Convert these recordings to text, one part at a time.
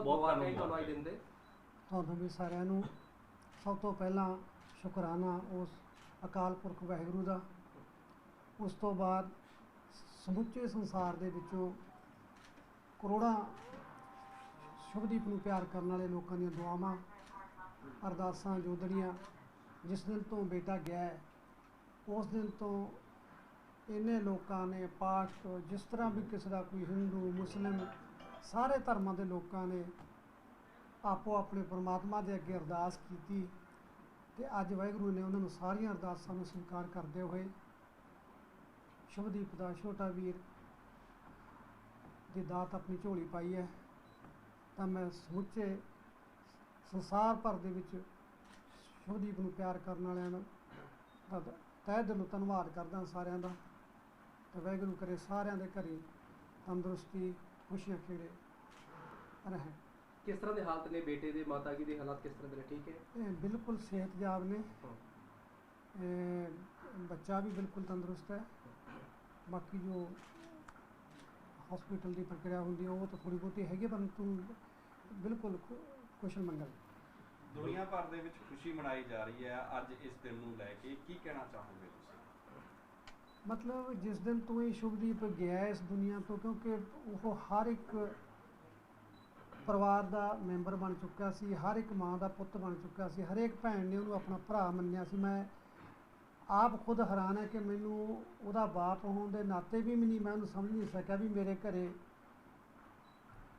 ਬਹੁਤ ਬਹੁਤ ਮੁਬਾਰਕਾਂ ਜੀ। ਤੁਹਾਨੂੰ ਅੱਜ ਦਿਨ ਦੇ ਤੁਹਾਨੂੰ ਵੀ ਸਾਰਿਆਂ ਨੂੰ ਸਭ ਤੋਂ ਪਹਿਲਾਂ ਸ਼ੁਕਰਾਨਾ ਉਸ ਅਕਾਲ ਪੁਰਖ ਵਾਹਿਗੁਰੂ ਦਾ ਉਸ ਤੋਂ ਬਾਅਦ ਸਮੁੱਚੇ ਸੰਸਾਰ ਦੇ ਵਿੱਚੋਂ ਕਰੋੜਾਂ ਸ਼ੁਭਦੀਪ ਨੂੰ ਪਿਆਰ ਕਰਨ ਵਾਲੇ ਲੋਕਾਂ ਦੀਆਂ ਦੁਆਵਾਂ ਅਰਦਾਸਾਂ ਜੋਦੜੀਆਂ ਜਿਸ ਦਿਨ ਤੋਂ ਬੇਟਾ ਗਿਆ ਹੈ ਉਸ ਦਿਨ ਤੋਂ ਇਹਨੇ ਲੋਕਾਂ ਨੇ ਪਾਠ ਜਿਸ ਤਰ੍ਹਾਂ ਵੀ ਕਿਸੇ ਦਾ ਕੋਈ ਹਿੰਦੂ ਮੁਸਲਿਮ ਸਾਰੇ ਧਰਮਾਂ ਦੇ ਲੋਕਾਂ ਨੇ ਆਪੋ ਆਪਣੇ ਪਰਮਾਤਮਾ ਦੇ ਅੱਗੇ ਅਰਦਾਸ ਕੀਤੀ ਤੇ ਅੱਜ ਵਾਹਿਗੁਰੂ ਨੇ ਉਹਨਾਂ ਨੂੰ ਸਾਰੀਆਂ ਅਰਦਾਸਾਂ ਨੂੰ ਸਵੀਕਾਰ ਕਰਦੇ ਹੋਏ ਸ਼ੁਭਦੀਪ ਦਾ ਛੋਟਾ ਵੀਰ ਦੀ ਦਾਤ ਆਪਣੀ ਝੋਲੀ ਪਾਈ ਹੈ। ਤਾਂ ਮੈਂ ਸਮੁੱਚੇ ਸੰਸਾਰ ਭਰ ਦੇ ਵਿੱਚ ਸ਼ੁਭਦੀਪ ਨੂੰ ਪਿਆਰ ਕਰਨ ਵਾਲਿਆਂ ਦਾ ਦਾ ਤਹਿ ਦਿਲੋਂ ਧੰਨਵਾਦ ਕਰਦਾ ਸਾਰਿਆਂ ਦਾ। ਤੇ ਵਾਹਿਗੁਰੂ ਕਰੇ ਸਾਰਿਆਂ ਦੇ ਘਰੇ ਤੰਦਰੁਸਤੀ ਖੁਸ਼ੀਆਂ ਖੇੜੇ ਰਹੇ ਕਿਸ ਤਰ੍ਹਾਂ ਦੇ ਹਾਲਤ ਨੇ ਬੇਟੇ ਦੇ ਮਾਤਾ ਜੀ ਦੇ ਹਾਲਾਤ ਕਿਸ ਤਰ੍ਹਾਂ ਦੇ ਨੇ? ਠੀਕ ਹੈ? ਇਹ ਬਿਲਕੁਲ ਸਿਹਤਯਾਬ ਨੇ। ਇਹ ਬੱਚਾ ਵੀ ਬਿਲਕੁਲ ਤੰਦਰੁਸਤ ਹੈ। ਬਾਕੀ ਜੋ ਹਸਪੀਟਲ ਦੀ ਪ੍ਰਕਿਰਿਆ ਹੁੰਦੀ ਹੈ ਉਹ ਤਾਂ ਥੋੜੀ ਬਹੁਤੀ ਹੈਗੀ ਪਰੰਤੂ ਬਿਲਕੁਲ ਕੁਸ਼ਲ ਮੰਗਲ। ਦੁਨੀਆ ਭਰ ਦੇ ਵਿੱਚ ਖੁਸ਼ੀ ਮਨਾਈ ਜਾ ਰਹੀ ਹੈ। ਅੱਜ ਇਸ ਦਿਨ ਨੂੰ ਲੈ ਕੇ ਕੀ ਕਹਿਣਾ ਚਾਹੋਗੇ ਤੁਸੀਂ? ਮਤਲਬ ਜਿਸ ਦਿਨ ਤੋਂ ਇਹ ਸ਼ੁਭਦੀਪ ਗਿਆ ਇਸ ਦੁਨੀਆ ਤੋਂ, ਕਿਉਂਕਿ ਉਹ ਹਰ ਇੱਕ ਪਰਿਵਾਰ ਦਾ ਮੈਂਬਰ ਬਣ ਚੁੱਕਾ ਸੀ, ਹਰ ਇੱਕ ਮਾਂ ਦਾ ਪੁੱਤ ਬਣ ਚੁੱਕਾ ਸੀ, ਹਰੇਕ ਭੈਣ ਨੇ ਉਹਨੂੰ ਆਪਣਾ ਭਰਾ ਮੰਨਿਆ ਸੀ। ਮੈਂ ਆਪ ਖੁਦ ਹੈਰਾਨ ਹੈ ਕਿ ਮੈਨੂੰ ਉਹਦਾ ਬਾਪ ਹੋਣ ਦੇ ਨਾਤੇ ਵੀ ਨਹੀਂ, ਮੈਂ ਉਹਨੂੰ ਸਮਝ ਨਹੀਂ ਸਕਿਆ ਵੀ ਮੇਰੇ ਘਰੇ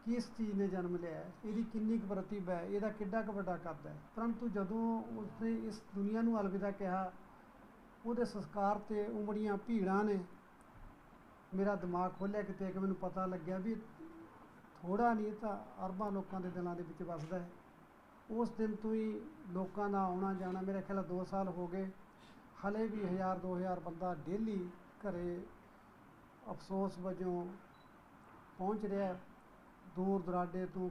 ਕਿਸ ਚੀਜ਼ ਨੇ ਜਨਮ ਲਿਆ। ਇਹਦੀ ਕਿੰਨੀ ਕੁ ਪ੍ਰਤਿਭਾ ਹੈ, ਇਹਦਾ ਕਿੱਡਾ ਕੁ ਵੱਡਾ ਕੱਦ ਹੈ। ਪਰੰਤੂ ਜਦੋਂ ਉਸਨੇ ਇਸ ਦੁਨੀਆ ਨੂੰ ਅਲਵਿਦਾ ਕਿਹਾ ਉਹਦੇ ਸੰਸਕਾਰ ਤੇ ਉਮੜੀਆਂ ਭੀੜਾਂ ਨੇ। ਮੇਰਾ ਦਿਮਾਗ ਖੋਲ੍ਹਿਆ ਕਿਤੇ ਕਿ ਮੈਨੂੰ ਪਤਾ ਲੱਗਿਆ ਵੀ ਥੋੜਾ ਨਹੀਂ ਤਾਂ ਅਰਬਾਂ ਲੋਕਾਂ ਦੇ ਦਿਲਾਂ ਦੇ ਵਿੱਚ ਵੱਸਦਾ ਹੈ। ਉਸ ਦਿਨ ਤੋਂ ਹੀ ਲੋਕਾਂ ਦਾ ਆਉਣਾ ਜਾਣਾ ਮੇਰੇ ਖਿਆਲ 2 ਸਾਲ ਹੋ ਗਏ। ਹਲੇ ਵੀ 1000 2000 ਬੰਦਾ ਡੇਲੀ ਘਰੇ ਅਫਸੋਸ ਵਜੋਂ ਪਹੁੰਚ ਰਿਹਾ ਦੂਰ ਦਰਾਡੇ ਤੋਂ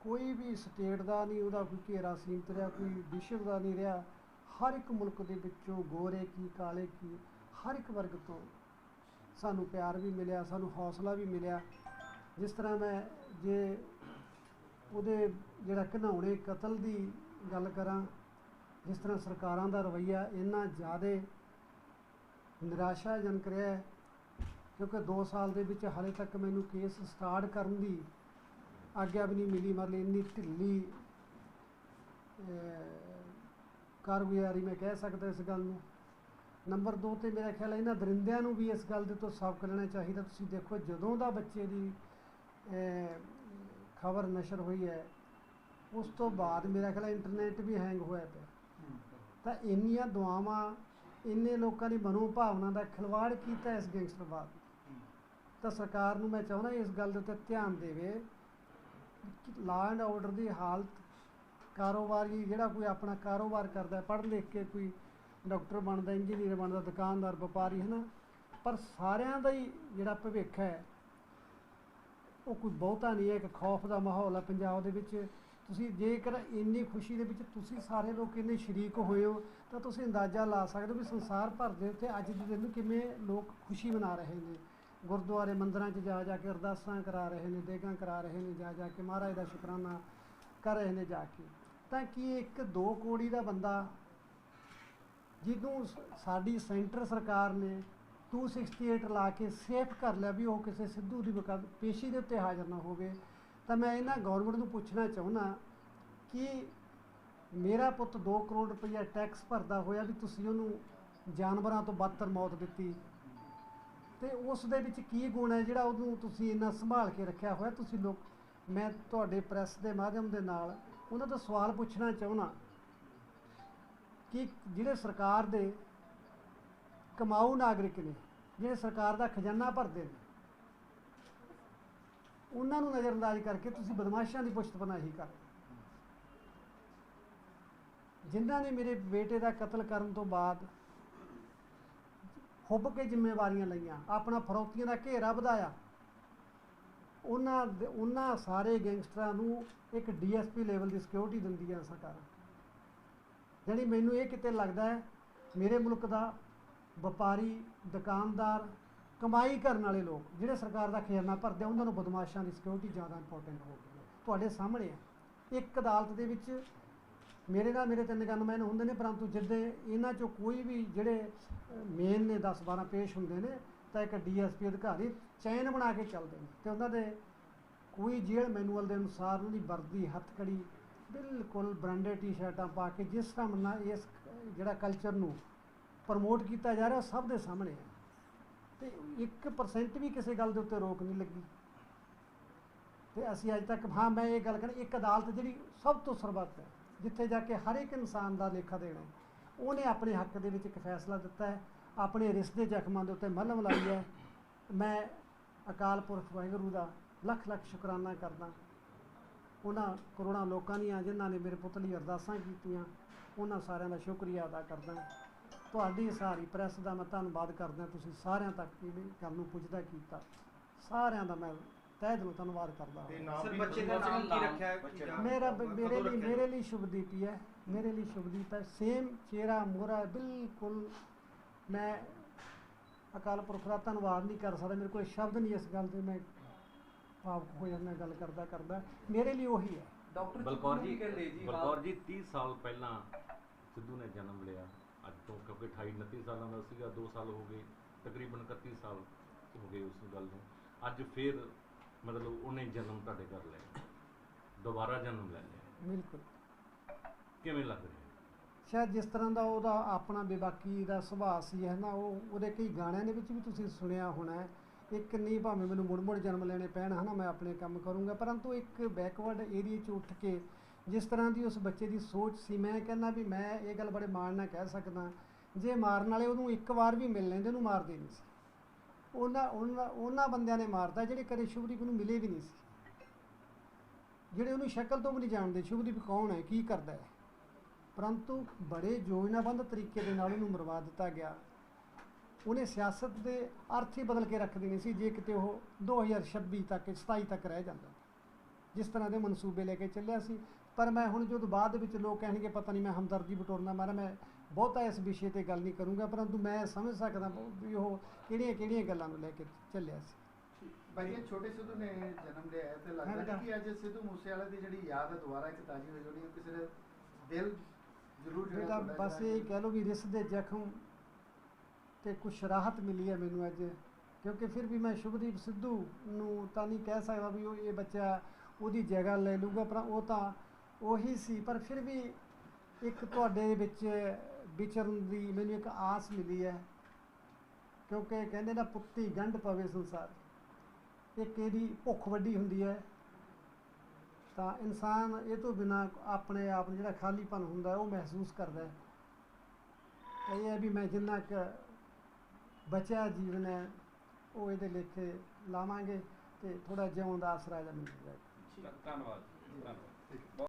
ਕੋਈ ਵੀ ਸਟੇਟ ਦਾ ਨਹੀਂ, ਉਹਦਾ ਕੋਈ ਘੇਰਾ ਸੀਮਤ ਰਿਹਾ, ਕੋਈ ਵਿਸ਼ਵ ਦਾ ਨਹੀਂ ਰਿਹਾ। ਹਰ ਇੱਕ ਮੁਲਕ ਦੇ ਵਿੱਚੋਂ ਗੋਰੇ ਕੀ, ਕਾਲੇ ਕੀ, ਹਰ ਇੱਕ ਵਰਗ ਤੋਂ ਸਾਨੂੰ ਪਿਆਰ ਵੀ ਮਿਲਿਆ, ਸਾਨੂੰ ਹੌਸਲਾ ਵੀ ਮਿਲਿਆ। ਜਿਸ ਤਰ੍ਹਾਂ ਮੈਂ ਜੇ ਉਹਦੇ ਜਿਹੜਾ ਘਿਨਾਉਣੇ ਕਤਲ ਦੀ ਗੱਲ ਕਰਾਂ, ਜਿਸ ਤਰ੍ਹਾਂ ਸਰਕਾਰਾਂ ਦਾ ਰਵੱਈਆ ਇੰਨਾ ਜ਼ਿਆਦਾ ਨਿਰਾਸ਼ਾਜਨਕ ਰਿਹਾ ਹੈ, ਕਿਉਂਕਿ 2 ਸਾਲ ਦੇ ਵਿੱਚ ਹਾਲੇ ਤੱਕ ਮੈਨੂੰ ਕੇਸ ਸਟਾਰਟ ਕਰਨ ਦੀ ਆਗਿਆ ਵੀ ਨਹੀਂ ਮਿਲੀ, ਮਤਲਬ ਇੰਨੀ ਢਿੱਲੀ ਕਾਰਗੁਜ਼ਾਰੀ ਮੈਂ ਕਹਿ ਸਕਦਾ ਇਸ ਗੱਲ ਨੂੰ। ਨੰਬਰ 2 ਤੇ ਮੇਰਾ ਖਿਆਲ ਹੈ ਇਹਨਾਂ ਦਰਿੰਦਿਆਂ ਨੂੰ ਵੀ ਇਸ ਗੱਲ ਦੇ ਤੋਂ ਸਬਕ ਲੈਣਾ ਚਾਹੀਦਾ। ਤੁਸੀਂ ਦੇਖੋ ਜਦੋਂ ਦਾ ਬੱਚੇ ਦੀ ਖਬਰ ਨਸ਼ਰ ਹੋਈ ਹੈ, ਉਸ ਤੋਂ ਬਾਅਦ ਮੇਰਾ ਖਿਆਲ ਇੰਟਰਨੈਟ ਵੀ ਹੈਂਗ ਹੋਇਆ ਪਿਆ। ਤਾਂ ਇੰਨੀਆਂ ਦੁਆਵਾਂ, ਇੰਨੇ ਲੋਕਾਂ ਦੀ ਮਨੋ ਭਾਵਨਾ ਦਾ ਖਿਲਵਾੜ ਕੀਤਾ ਇਸ ਗੈਂਗਸਟਰਵਾਦ ਨੇ। ਤਾਂ ਸਰਕਾਰ ਨੂੰ ਮੈਂ ਚਾਹੁੰਦਾ ਇਸ ਗੱਲ ਦੇ ਉੱਤੇ ਧਿਆਨ ਦੇਵੇ ਲਾਅ ਐਂਡ ਆਰਡਰ ਦੀ ਹਾਲਤ ਕਾਰੋਬਾਰੀ ਜਿਹੜਾ ਕੋਈ ਆਪਣਾ ਕਾਰੋਬਾਰ ਕਰਦਾ, ਪੜ੍ਹ ਲਿਖ ਕੇ ਕੋਈ ਡਾਕਟਰ ਬਣਦਾ, ਇੰਜੀਨੀਅਰ ਬਣਦਾ, ਦੁਕਾਨਦਾਰ, ਵਪਾਰੀ ਹੈ ਨਾ ਪਰ ਸਾਰਿਆਂ ਦਾ ਹੀ ਜਿਹੜਾ ਭਵਿੱਖ ਹੈ, ਉਹ ਕੋਈ ਬਹੁਤਾ ਨਹੀਂ ਹੈ, ਇੱਕ ਖੌਫ ਦਾ ਮਾਹੌਲ ਹੈ ਪੰਜਾਬ ਦੇ ਵਿੱਚ। ਤੁਸੀਂ ਜੇਕਰ ਇੰਨੀ ਖੁਸ਼ੀ ਦੇ ਵਿੱਚ ਤੁਸੀਂ ਸਾਰੇ ਲੋਕ ਇੰਨੇ ਸ਼ਰੀਕ ਹੋਏ ਹੋ, ਤਾਂ ਤੁਸੀਂ ਅੰਦਾਜ਼ਾ ਲਾ ਸਕਦੇ ਹੋ ਵੀ ਸੰਸਾਰ ਭਰ ਦੇ ਉੱਤੇ ਅੱਜ ਦੇ ਦਿਨ ਕਿਵੇਂ ਲੋਕ ਖੁਸ਼ੀ ਮਨਾ ਰਹੇ ਨੇ। ਗੁਰਦੁਆਰੇ ਮੰਦਰਾਂ 'ਚ ਜਾ ਜਾ ਕੇ ਅਰਦਾਸਾਂ ਕਰਾ ਰਹੇ ਨੇ, ਦੇਗਾਂ ਕਰਾ ਰਹੇ ਨੇ, ਜਾ ਜਾ ਕੇ ਮਹਾਰਾਜ ਦਾ ਸ਼ੁਕਰਾਨਾ ਕਰ ਰਹੇ ਨੇ ਜਾ ਕੇ। ਤਾਂ ਕਿ ਇੱਕ ਦੋ ਕੋੜੀ ਦਾ ਬੰਦਾ ਜਿਹਨੂੰ ਸ- ਸਾਡੀ ਸੈਂਟਰ ਸਰਕਾਰ ਨੇ 268 ਲਾ ਕੇ ਸੇਫ ਕਰ ਲਿਆ ਵੀ ਉਹ ਕਿਸੇ ਸਿੱਧੂ ਦੀ ਮੁਕੱਦ ਪੇਸ਼ੀ ਦੇ ਉੱਤੇ ਹਾਜ਼ਰ ਨਾ ਹੋਵੇ। ਤਾਂ ਮੈਂ ਇਹਨਾਂ ਗਵਰਨਮੈਂਟ ਨੂੰ ਪੁੱਛਣਾ ਚਾਹੁੰਦਾ ਕਿ ਮੇਰਾ ਪੁੱਤ 2 ਕਰੋੜ ਰੁਪਈਆ ਟੈਕਸ ਭਰਦਾ ਹੋਇਆ ਵੀ ਤੁਸੀਂ ਉਹਨੂੰ ਜਾਨਵਰਾਂ ਤੋਂ ਬਦਤਰ ਮੌਤ ਦਿੱਤੀ। ਤੇ ਉਸ ਦੇ ਵਿੱਚ ਕੀ ਗੁਣ ਹੈ ਜਿਹੜਾ ਉਹਨੂੰ ਤੁਸੀਂ ਇੰਨਾ ਸੰਭਾਲ ਕੇ ਰੱਖਿਆ ਹੋਇਆ? ਤੁਸੀਂ ਲੋਕ, ਮੈਂ ਤੁਹਾਡੇ ਪ੍ਰੈਸ ਦੇ ਮਾਧਿਅਮ ਦੇ ਨਾਲ ਉਹਨਾਂ ਤੋਂ ਸਵਾਲ ਪੁੱਛਣਾ ਚਾਹੁੰਦਾ ਕਿ ਜਿਹੜੇ ਸਰਕਾਰ ਦੇ ਕਮਾਊ ਨਾਗਰਿਕ ਨੇ, ਜਿਹੜੇ ਸਰਕਾਰ ਦਾ ਖਜ਼ਾਨਾ ਭਰਦੇ ਨੇ, ਉਹਨਾਂ ਨੂੰ ਨਜ਼ਰਅੰਦਾਜ਼ ਕਰਕੇ ਤੁਸੀਂ ਬਦਮਾਸ਼ਾਂ ਦੀ ਪੁਸ਼ਤ ਪਨਾਹੀ ਕਰ। ਜਿਨ੍ਹਾਂ ਨੇ ਮੇਰੇ ਬੇਟੇ ਦਾ ਕਤਲ ਕਰਨ ਤੋਂ ਬਾਅਦ ਹੁੱਬ ਕੇ ਜ਼ਿੰਮੇਵਾਰੀਆਂ ਲਈਆਂ, ਆਪਣਾ ਫਰੋਤੀਆਂ ਦਾ ਘੇਰਾ ਵਧਾਇਆ ਉਹਨਾਂ ਦੇ- ਉਹਨਾਂ ਸਾਰੇ ਗੈਂਗਸਟਰਾਂ ਨੂੰ ਇੱਕ ਡੀਐਸਪੀ ਲੈਵਲ ਦੀ ਸਿਕਿਉਰਿਟੀ ਦਿੰਦੀ ਹੈ ਸਰਕਾਰ। ਜਾਣੀ ਮੈਨੂੰ ਇਹ ਕਿਤੇ ਲੱਗਦਾ ਹੈ ਮੇਰੇ ਮੁਲਕ ਦਾ ਵਪਾਰੀ ਦੁਕਾਨਦਾਰ ਕਮਾਈ ਕਰਨ ਵਾਲੇ ਲੋਕ ਜਿਹੜੇ ਸਰਕਾਰ ਦਾ ਖਜ਼ਾਨਾ ਭਰਦੇ ਆ, ਉਹਨਾਂ ਨੂੰ ਬਦਮਾਸ਼ਾਂ ਦੀ ਸਿਕਿਉਰਿਟੀ ਜ਼ਿਆਦਾ ਇੰਪੋਰਟੈਂਟ ਹੋ ਗਈ ਹੈ। ਤੁਹਾਡੇ ਸਾਹਮਣੇ ਹੈ। ਇੱਕ ਅਦਾਲਤ ਦੇ ਵਿੱਚ ਮੇਰੇ ਨਾਲ ਮੇਰੇ ਤਿੰਨ ਗਨਮੈਨ ਹੁੰਦੇ ਨੇ ਪਰੰਤੂ ਜਿੱਦੇ ਇਹਨਾਂ ਚੋਂ ਕੋਈ ਵੀ ਜਿਹੜੇ ਮੇਨ ਨੇ 10 12 ਪੇਸ਼ ਹੁੰਦੇ ਨੇ ਤਾਂ ਇੱਕ ਡੀਐਸਪੀ ਅਧਿਕਾਰੀ ਚੈਨ ਬਣਾ ਕੇ ਚੱਲਦੇ ਨੇ ਤੇ ਉਹਨਾਂ ਦੇ ਕੋਈ ਜੇਲ੍ਹ ਮੈਨੂਅਲ ਦੇ ਅਨੁਸਾਰ ਉਹਨਾਂ ਦੀ ਵਰਦੀ, ਹੱਥਕੜੀ, ਬਿਲਕੁਲ ਬ੍ਰਾਂਡਡ ਟੀ-ਸ਼ਰਟਾਂ ਪਾ ਕੇ ਜਿਸ ਤਰ੍ਹਾਂ ਨਾਲ ਇਸ ਜਿਹੜਾ ਕਲਚਰ ਨੂੰ ਪ੍ਰਮੋਟ ਕੀਤਾ ਜਾ ਰਿਹਾ, ਉਹ ਸਭ ਦੇ ਸਾਹਮਣੇ ਹੈ ਤੇ 1% ਵੀ ਕਿਸੇ ਗੱਲ ਦੇ ਉੱਤੇ ਰੋਕ ਨਹੀਂ ਲੱਗੀ। ਤੇ ਅਸੀਂ ਅੱਜ ਤੱਕ, ਹਾਂ, ਮੈਂ ਇਹ ਗੱਲ ਕਰਾਂ, ਇੱਕ ਅਦਾਲਤ ਜਿਹੜੀ ਸਭ ਤੋਂ ਸਰਬੱਤ ਹੈ, ਜਿੱਥੇ ਜਾ ਕੇ ਹਰ ਇੱਕ ਇਨਸਾਨ ਦਾ ਲੇਖਾ ਦੇਣਾ ਉਹਨੇ ਆਪਣੇ ਹੱਕ ਦੇ ਵਿੱਚ ਇੱਕ ਫੈਸਲਾ ਦਿੱਤਾ ਹੈ। ਆਪਣੇ ਰਿਸ਼ਤੇ ਦੇ ਜ਼ਖਮਾਂ ਦੇ ਉੱਤੇ ਮਲਮ ਲਾਈ ਹੈ। ਮੈਂ ਅਕਾਲ ਪੁਰਖ ਵਾਹਿਗੁਰੂ ਦਾ ਲੱਖ ਲੱਖ ਸ਼ੁਕਰਾਨਾ ਕਰਦਾ ਉਹਨਾਂ ਕਰੋੜਾਂ ਲੋਕਾਂ ਦੀਆਂ ਜਿਨ੍ਹਾਂ ਨੇ ਮੇਰੇ ਪੁੱਤ ਲਈ ਅਰਦਾਸਾਂ ਕੀਤੀਆਂ ਉਹਨਾਂ ਸਾਰਿਆਂ ਦਾ ਸ਼ੁਕਰੀਆ ਅਦਾ ਕਰਦਾ ਤੁਹਾਡੀ ਸਾਰੀ ਪ੍ਰੈਸ ਦਾ ਮੈਂ ਧੰਨਵਾਦ ਕਰਦਾ ਤੁਸੀਂ ਸਾਰਿਆਂ ਤੱਕ ਇਹ ਗੱਲ ਨੂੰ ਪੁੱਜਦਾ ਕੀਤਾ। ਸਾਰਿਆਂ ਦਾ ਮੈਂ ਤਹਿ ਦਿਲੋਂ ਧੰਨਵਾਦ ਕਰਦਾ ਤੇ ਹਾਂ। ਨਾਮ ਸਰ ਵੀ ਬੱਚੇ ਦਾ ਨਾਮ ਕੀ ਰੱਖਿਆ ਹੈ? ਬੱਚੇ ਦਾ ਮੇਰਾ ਮੇਰੇ ਲਈ? ਮੇਰੇ ਲਈ ਸ਼ੁਭਦੀਪ ਹੀ ਹੈ। ਮੇਰੇ ਲਈ ਸ਼ੁਭਦੀਪ ਹੈ। ਸੇਮ ਚਿਹਰਾ ਮੋਹਰਾ ਹੈ, ਬਿਲਕੁਲ ਮੈਂ ਅਕਾਲ ਪੁਰਖ ਦਾ ਧੰਨਵਾਦ ਨਹੀਂ ਕਰ ਸਕਦਾ। ਮੇਰੇ ਕੋਲ ਸ਼ਬਦ ਨਹੀਂ ਇਸ ਗੱਲ ਦੇ। ਮੈਂ ਭਾਵੁਕ ਹੋ ਜਾਂਦਾ ਗੱਲ ਕਰਦਾ ਕਰਦਾ। ਮੇਰੇ ਲਈ ਉਹੀ ਹੈ। ਡਾਕਟਰ ਬਲਕੌਰ ਜੀ ਕਹਿੰਦੇ ਜੀ? ਬਲਕੌਰ ਜੀ 30 ਸਾਲ ਪਹਿਲਾਂ ਸਿੱਧੂ ਨੇ ਜਨਮ ਲਿਆ। ਅੱਜ ਤੋਂ ਕਿਉਂਕਿ 28 29 ਸਾਲਾਂ ਦਾ ਸੀਗਾ 2 ਸਾਲ ਹੋ ਗਏ। ਤਕਰੀਬਨ 31 ਸਾਲ ਹੋ ਗਏ ਉਸ ਗੱਲ ਨੂੰ। ਅੱਜ ਫਿਰ ਮਤਲਬ ਉਹਨੇ ਜਨਮ ਤੁਹਾਡੇ ਘਰ ਲਿਆ। ਦੁਬਾਰਾ ਜਨਮ ਲੈ ਲਿਆ। ਬਿਲਕੁਲ। ਕਿਵੇਂ ਲੱਗ ਰਿਹਾ? ਸ਼ਾਇਦ ਜਿਸ ਤਰ੍ਹਾਂ ਦਾ ਉਹਦਾ ਆਪਣਾ ਬੇਬਾਕੀ ਦਾ ਸੁਭਾਅ ਸੀ, ਹੈ ਨਾ, ਉਹ ਉਹਦੇ ਕਈ ਗਾਣਿਆਂ ਦੇ ਵਿੱਚ ਵੀ ਤੁਸੀਂ ਸੁਣਿਆ ਹੋਣਾ ਹੈ। ਇੱਕ ਨਹੀਂ ਭਾਵੇਂ ਮੈਨੂੰ ਮੁੜ ਮੁੜ ਜਨਮ ਲੈਣੇ ਪੈਣ ਹਨਾ ਮੈਂ ਆਪਣੇ ਕੰਮ ਕਰੂੰਗਾ। ਪਰੰਤੂ ਇੱਕ ਬੈਕਵਰਡ ਏਰੀਆ 'ਚ ਉੱਠ ਕੇ ਜਿਸ ਤਰ੍ਹਾਂ ਦੀ ਉਸ ਬੱਚੇ ਦੀ ਸੋਚ ਸੀ, ਮੈਂ ਕਹਿੰਦਾ ਵੀ ਮੈਂ ਇਹ ਗੱਲ ਬੜੇ ਮਾਣ ਨਾਲ ਕਹਿ ਸਕਦਾ ਜੇ ਮਾਰਨ ਵਾਲੇ ਉਹਨੂੰ ਇੱਕ ਵਾਰ ਵੀ ਮਿਲ ਲੈਂਦੇ, ਉਹਨੂੰ ਮਾਰਦੇ ਨਹੀਂ ਸੀ। ਉਹਨਾਂ ਉਹਨਾਂ ਉਹਨਾਂ ਬੰਦਿਆਂ ਨੇ ਮਾਰਦਾ ਜਿਹੜੇ ਕਦੇ ਸ਼ੁਭਦੀਪ ਨੂੰ ਮਿਲੇ ਵੀ ਨਹੀਂ ਸੀ। ਜਿਹੜੇ ਉਹਨੂੰ ਸ਼ਕਲ ਤੋਂ ਵੀ ਨਹੀਂ ਜਾਣਦੇ, ਸ਼ੁਭਦੀਪ ਕੌਣ ਹੈ, ਕੀ ਕਰਦਾ ਹੈ? ਪਰੰਤੂ ਬੜੇ ਯੋਜਨਾਬੰਦ ਤਰੀਕੇ ਦੇ ਨਾਲ ਉਹਨੂੰ ਮਰਵਾ ਦਿੱਤਾ ਗਿਆ। ਉਹਨੇ ਸਿਆਸਤ ਦੇ ਅਰਥ ਹੀ ਬਦਲ ਕੇ ਰੱਖ ਦੇਣੇ ਸੀ ਜੇ ਕਿਤੇ ਉਹ 2026 ਤੱਕ 27 ਤੱਕ ਰਹਿ ਜਾਂਦਾ। ਜਿਸ ਤਰ੍ਹਾਂ ਦੇ ਮਨਸੂਬੇ ਲੈ ਕੇ ਚੱਲਿਆ ਸੀ। ਪਰ ਮੈਂ ਹੁਣ ਜਦੋਂ ਬਾਅਦ ਦੇ ਵਿੱਚ ਲੋਕ ਕਹਿਣਗੇ ਪਤਾ ਨਹੀਂ ਮੈਂ ਹਮਦਰਦੀ ਬਟੋਰਨਾ ਮਾਰਾ ਮੈਂ ਬਹੁਤਾ ਇਸ ਵਿਸ਼ੇ ਤੇ ਗੱਲ ਨਹੀਂ ਕਰੂੰਗਾ ਪਰੰਤੂ ਮੈਂ ਸਮਝ ਸਕਦਾ ਵੀ ਉਹ ਕਿਹੜੀਆਂ ਕਿਹੜੀਆਂ ਗੱਲਾਂ ਨੂੰ ਲੈ ਕੇ ਚੱਲਿਆ ਸੀ। ਭਾਈ ਇਹ ਛੋਟੇ ਸਿੱਧੂ ਨੇ ਜਨਮ ਲਿਆ ਤੇ ਲੱਗਦਾ ਕਿ ਅੱਜ ਸਿੱਧੂ ਮੂਸੇਵਾਲੇ ਦੀ ਜਿਹੜੀ ਯਾਦ ਹੈ ਦੁਬਾਰਾ ਇੱਕ ਤਾਜ਼ੀ ਹੋ ਜਾਣੀ ਹੈ ਕਿਸੇ ਦੇ ਦਿਲ ਜ਼ਰੂਰ ਜਿਹੜਾ ਬੇਟਾ ਬਸ ਇਹ ਕਹਿ ਲਓ ਵੀ ਰਿਸ ਦੇ ਜ਼ਖਮ ਤੇ ਕੁਛ ਰਾਹਤ ਮਿਲੀ ਹੈ ਮੈਨੂੰ ਅੱਜ ਕਿਉਂਕਿ ਫਿਰ ਵੀ ਮੈਂ ਸ਼ੁਭਦੀਪ ਸਿੱਧੂ ਨੂੰ ਤਾਂ ਨਹੀਂ ਕਹਿ ਸਕਦਾ ਵੀ ਉਹ ਇਹ ਬੱਚਾ ਉਹਦੀ ਜਗ੍ਹਾ ਲੈ ਲੂਗਾ ਪਰ ਉਹ ਤਾਂ ਉਹੀ ਸੀ। ਪਰ ਫਿਰ ਵੀ ਇੱਕ ਤੁਹਾਡੇ ਵਿੱਚ ਵਿਚਰਨ ਦੀ ਮੈਨੂੰ ਇੱਕ ਆਸ ਮਿਲੀ ਹੈ ਕਿਉਂਕਿ ਕਹਿੰਦੇ ਨਾ ਪੁੱਤੀ ਗੰਢ ਪਵੇ ਸੰਸਾਰ ਇੱਕ ਇਹਦੀ ਭੁੱਖ ਵੱਡੀ ਹੁੰਦੀ ਹੈ। ਤਾਂ ਇਨਸਾਨ ਇਹ ਤੋਂ ਬਿਨਾ ਆਪਣੇ ਆਪ ਨੂੰ ਜਿਹੜਾ ਖਾਲੀਪਨ ਹੁੰਦਾ ਉਹ ਮਹਿਸੂਸ ਕਰਦਾ ਹੈ। ਇਹ ਹੈ ਵੀ ਮੈਂ ਜਿੰਨਾ ਕੁ ਬਚਿਆ ਜੀਵਨ ਹੈ ਉਹ ਇਹਦੇ ਲੇਖੇ ਲਾਵਾਂਗੇ ਤੇ ਥੋੜਾ ਜਿਉਣ ਦਾ ਆਸਰਾ ਜਿਹਾ ਮਿਲ ਜਾਏਗਾ। ਧੰਨਵਾਦ ਧੰਨਵਾਦ।